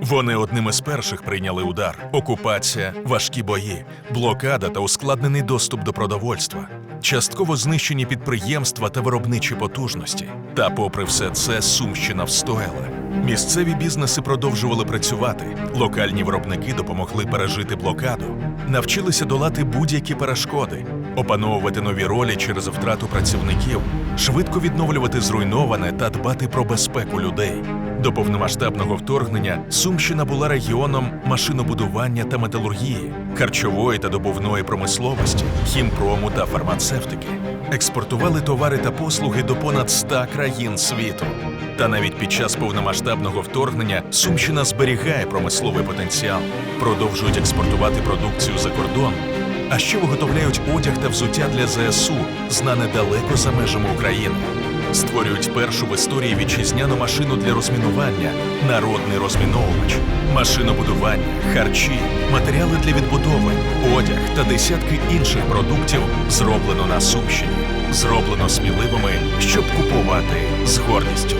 Вони одним із перших прийняли удар: окупація, важкі бої, блокада та ускладнений доступ до продовольства, частково знищені підприємства та виробничі потужності. Та, попри все це, Сумщина встояла. Місцеві бізнеси продовжували працювати. Локальні виробники допомогли пережити блокаду, навчилися долати будь-які перешкоди, опановувати нові ролі через втрату працівників, швидко відновлювати зруйноване та дбати про безпеку людей. До повномасштабного вторгнення Сумщина була регіоном машинобудування та металургії, харчової та добувної промисловості, хімпрому та фармацевтики. Експортували товари та послуги до понад 100 країн світу. Та навіть під час повномасштабного вторгнення Сумщина зберігає промисловий потенціал, продовжують експортувати продукцію за кордон, а ще виготовляють одяг та взуття для ЗСУ, знане далеко за межами України. Створюють першу в історії вітчизняну машину для розмінування, народний розміновувач, машинобудування, харчі, матеріали для відбудови, одяг та десятки інших продуктів зроблено на Сумщині, зроблено сміливими, щоб купувати з гордістю.